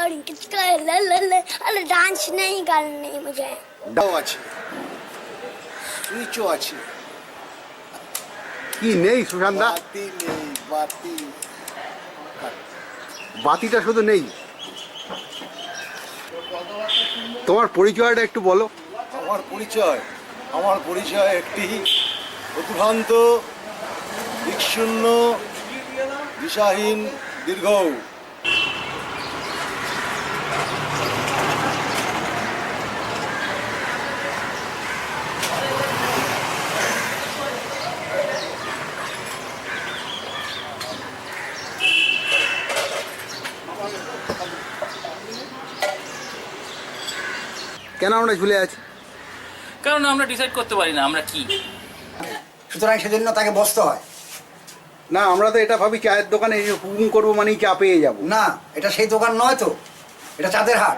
करूँ किसका ले ले ले अरे डांस नहीं करनी मुझे ডাও আছে সুইচও আছে কি নেই সুশান্ত বাতি নেই বাতি বাতিটা শুধু নেই তোমার পরিচয়টা একটু বলো আমার পরিচয় আমার পরিচয় একটি প্রতিভান্ত দিকশূন্য দিশাহীন দীর্ঘ কেন আমরা ঝুলে আছি? কারণ আমরা ডিসাইড করতে পারি না আমরা কি? সুতরাং সেজন্য তাকে বসতে হয়। না আমরা তো এটা ভাবি চায়ের দোকানে হুকুম করব মানেই চা পেয়ে যাব। না এটা সেই দোকান নয় তো এটা চাঁদের হাট।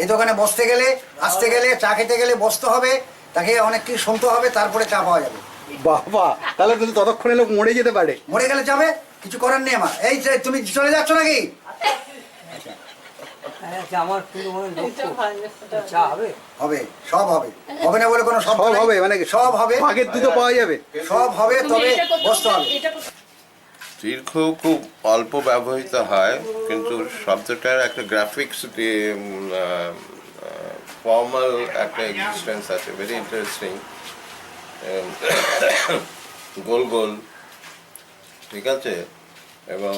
এই দোকানে বসতে গেলে আসতে গেলে চা খেতে গেলে বসতে হবে তাকে অনেক কিছু শুনতে হবে তারপরে চা পাওয়া যাবে। বাবা তাহলে কিন্তু ততক্ষণে লোক মরে যেতে পারে। মরে গেলে যাবে কিছু করার নেই আমার। এই যে তুমি চলে যাচ্ছ নাকি? আমার কিন্তু চা হবে? হবে সব হবে। হবে না বলে কোনো সব হবে মানে সব হবে। ভাগের দুধও পাওয়া যাবে। সব হবে তবে বসতে হবে। দীর্ঘ খুব অল্প ব্যবহৃত হয় কিন্তু শব্দটার একটা গ্রাফিক্স ফর্মাল একটা এক্সিস্টেন্স আছে ভেরি ইন্টারেস্টিং গোল গোল। ঠিক আছে? এবং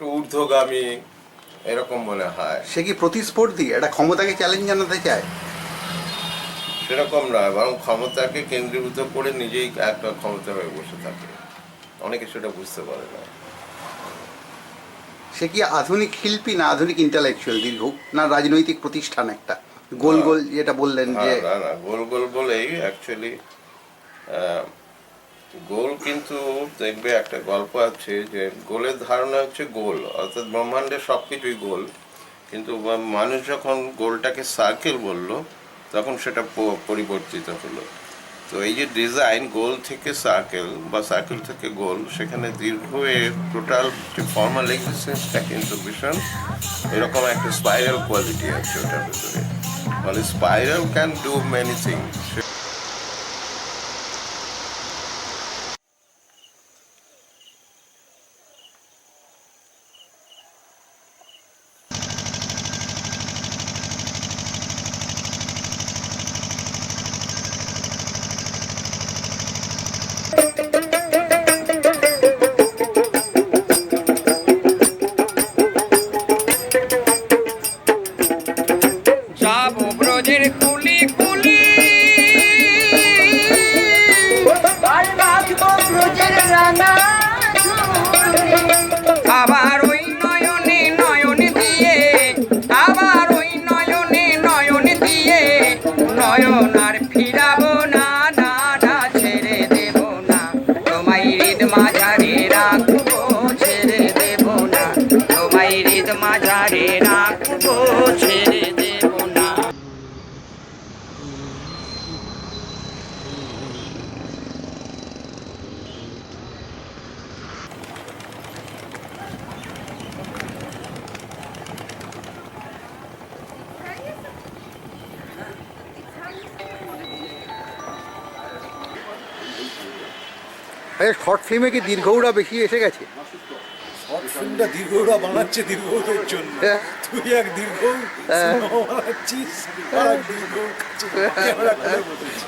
একটু ঊর্ধ্বগামী এরকম মনে হয়। সে কি প্রতিস্পর্ধী? একটা ক্ষমতাকে চ্যালেঞ্জ জানাতে চায়? সেরকম নয় বরং ক্ষমতাকে কেন্দ্রীভূত করে নিজেই একটা ক্ষমতা হয়ে বসে থাকে। অনেকে সেটা বুঝতে পারে না। সে কি আধুনিক শিল্পী না আধুনিক ইন্টালেকচুয়াল দীর্ঘ? না রাজনৈতিক প্রতিষ্ঠান একটা? গোল গোল যেটা বললেন যে না না গোল গোল বলেই অ্যাকচুয়ালি গোল কিন্তু দেখবে একটা গল্প আছে যে গোলের ধারণা হচ্ছে গোল, অর্থাৎ ব্রহ্মাণ্ডের সব কিছুই গোল। কিন্তু মানুষ যখন গোলটাকে সার্কেল বলল, তখন সেটা পরিবর্তিত হলো। তো এই যে ডিজাইন গোল থেকে সার্কেল বা সার্কেল থেকে গোল, সেখানে দীর্ঘ টোটাল যে ফর্মাল এক্সিস্টেন্সটা কিন্তু ভীষণ এরকম একটা স্পাইরাল কোয়ালিটি আছে ওটার ভিতরে। মানে spiral can do many things তোমায় মাঝারে রাখব ছেড়ে দেব না। শর্ট ফিল্মে কি দীর্ঘৌড়া বেশি এসে গেছে? ফিল্মটা দীর্ঘরা বানাচ্ছে দীর্ঘদের জন্য। হ্যাঁ। তুই এক দীর্ঘ সিনেমা বানাচ্ছিস আর দীর্ঘ ক্যামেরা করে বসেছিস।